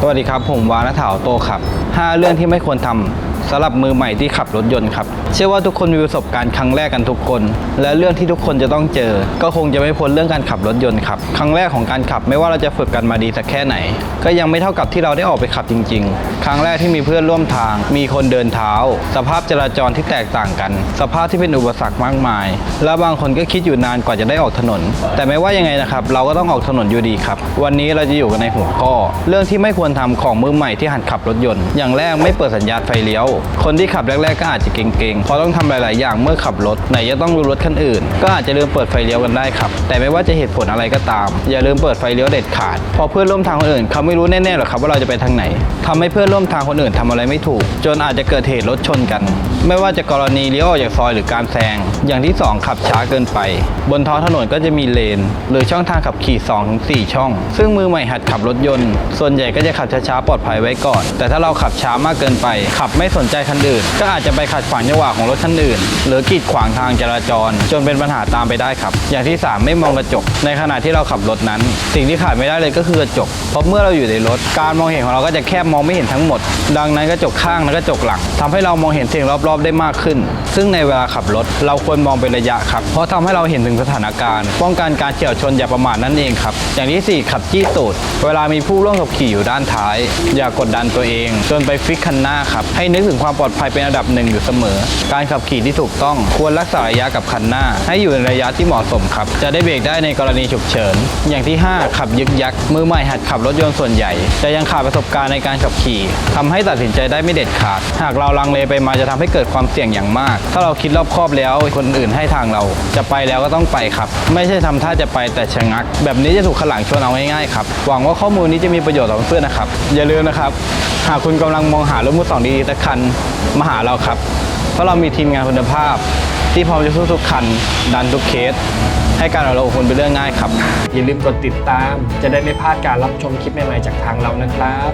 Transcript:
สวัสดีครับ ผมวานถาวโตครับ 5 เรื่องที่ไม่ควรทำสำหรับมือใหม่ที่ขับรถยนต์ครับเชื่อว่าทุกคนมีประสบการณ์ครั้งแรกกันทุกคน และเรื่องที่ทุกคนจะต้องเจอ ก็คงจะไม่พ้นเรื่องการขับรถยนต์ครับครั้งแรกของการขับไม่ว่าเราจะฝึกกันมาดีสักแค่ไหน ก็ยังไม่เท่ากับที่เราได้ออกไปขับจริง ๆ ครั้งแรกที่มีเพื่อนร่วมทาง มีคนเดินเท้า สภาพจราจรที่แตกต่างกัน สภาพที่เป็นอุปสรรคมากมาย และบางคนก็คิดอยู่นานกว่าจะได้ออกถนน แต่ไม่ว่ายังไงนะครับ เราก็ต้องออกถนนอยู่ดีครับ วันนี้เราจะอยู่กันในหัวข้อ เรื่องที่ไม่ควรทำของมือใหม่ที่หัดขับรถยนต์ อย่างแรกไม่เปิดสัญญาณไฟเลี้ยว คนที่ขับแรก ๆ ก็อาจจะเก่งเพราะต้องทำหลาย ๆ อย่างเมื่อขับรถไหนจะต้องรู้รถคันอื่น ก็อาจจะลืมเปิดไฟเลี้ยวกันได้ครับ แต่ไม่ว่าจะเหตุผลอะไรก็ตาม อย่าลืมเปิดไฟเลี้ยวเด็ดขาดพอเพื่อนร่วมทางคนอื่นเขาไม่รู้แน่ ๆ หรอกครับว่าเราจะไปทางไหนทำให้เพื่อนร่วมทางคนอื่นทำอะไรไม่ถูก จนอาจจะเกิดเหตุรถชนกัน ไม่ว่าจะกรณีเลี้ยวออกจากซอยหรือการแซง อย่างที่สองขับช้าเกินไป บนท้องถนนก็จะมีเลน หรือช่องทางขับขี่2ถึง4ช่อง ซึ่งมือใหม่หัดขับรถยนต์ ส่วนใหญ่ก็จะขับช้าๆปลอดภัยไว้ก่อน แต่ถ้าเราขับช้ามากเกินไป ขับไม่สนใจคันอื่น ก็อาจจะไปขัดขวางจังหวะของรถคันอื่น หรือกีดขวางทางจราจร จนเป็นปัญหาตามไปได้ครับ อย่างที่ 3 ไม่มองกระจก ในขณะที่เราขับรถนั้น สิ่งที่ขาดไม่ได้เลยก็คือกระจก เพราะเมื่อเราอยู่ในรถ การมองเห็นของเราก็จะแคบมองไม่เห็นทั้งหมด ดังนั้นกระจกข้างและกระจกหลังทำให้เรามองเห็นสิ่งรอบๆได้มากขึ้น ซึ่งในเวลาขับรถ เราควรมองเป็นระยะครับ เพราะทำให้เราเห็นถึงสถานการณ์ ป้องกันการเฉี่ยวชนอย่าประมาทนั่นเองครับ อย่างที่สี่ขับจี้ตูด เวลามีผู้ร่วมขับขี่อยู่ด้านท้าย อย่ากดดันตัวเองจนไปฟิกคันหน้าครับ ให้นึกถึงความปลอดภัยเป็นอันดับหนึ่งอยู่เสมอ การขับขี่ที่ถูกต้องควรรักษาระยะกับคันหน้า ให้อยู่ในระยะที่เหมาะสมครับ จะได้เบรกได้ในกรณีฉุกเฉิน อย่างที่ 5 ขับยึกยัก มือใหม่หัดขับรถยนต์ส่วนใหญ่ จะยังขาดประสบการณ์ในการขับขี่ทำให้ตัดสินใจได้ไม่เด็ดขาด หากเราลังเลไปมาจะทำให้เกิดความเสี่ยงอย่างมาก ถ้าเราคิดรอบคอบแล้วคนอื่นให้ทางเราจะไปแล้วก็ต้องไปครับ ไม่ใช่ทำท่าจะไปแต่ชะงัก แบบนี้จะถูกขลังชนเอาง่ายๆครับหวังว่าข้อมูลนี้จะมีประโยชน์ต่อเพื่อนนะครับ อย่าลืมนะครับ หากคุณกำลังมองหารถมือสองดีๆสักคันมาหาเราครับ เพราะเรามีทีมงานคุณภาพ ที่พร้อมจะสู้ทุกคัน ดันทุกเคส ให้การของเราคุณเป็นเรื่องง่ายครับ อย่าลืมกดติดตาม จะได้ไม่พลาดการรับชมคลิปใหม่ๆจากทางเรานะครับ